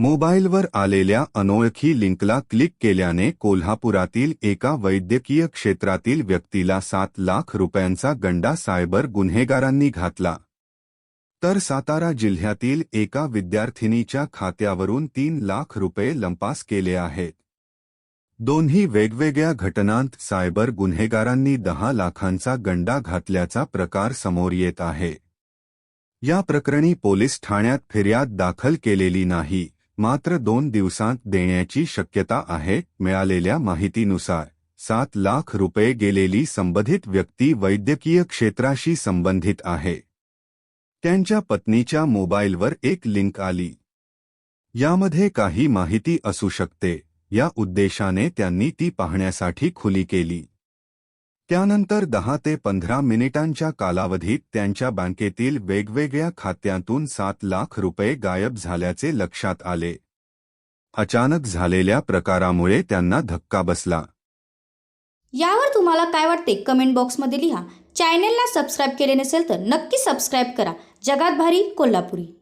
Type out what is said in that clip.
मोबाईलवर आलेल्या अनोळखी लिंकला क्लिक केल्याने कोल्हापुरातील एका वैद्यकीय क्षेत्रातील व्यक्तीला सात लाख रुपयांचा गंडा सायबर गुन्हेगारांनी घातला. तर सातारा जिल्ह्यातील एका विद्यार्थिनीच्या खात्यावरून तीन लाख रुपये लंपास केले आहेत. दोन्ही वेगवेगळ्या घटनांत सायबर गुन्हेगारांनी दहा लाखांचा गंडा घातल्याचा प्रकार समोर येत आहे. या प्रकरणी पोलीस ठाण्यात फिर्याद दाखल केलेली नाही. मात्र दोन दिवसांत देण्याची शक्यता आहे मिळालेल्या माहितीनुसार. सात लाख रुपये गेलेली संबंधित व्यक्ती वैद्यकीय क्षेत्राशी संबंधित आहे. त्यांच्या पत्नीच्या मोबाईलवर एक लिंक आली. यामध्ये काही माहिती असू शकते या उद्देशाने त्यांनी ती पाहण्यासाठी खुली केली. त्यानंतर दहा ते पंधरा मिनिटांच्या कालावधीत त्यांच्या बँकेतील वेगवेगळ्या खात्यांतून सात लाख रुपये गायब झाल्याचे लक्षात आले. अचानक झालेल्या प्रकारामुळे त्यांना धक्का बसला. यावर तुम्हाला काय वाटते? कमेंट बॉक्समध्ये लिहा. चॅनेलला सबस्क्राईब केले नसेल तर नक्की सबस्क्राईब करा. जगात भारी कोल्हापुरी.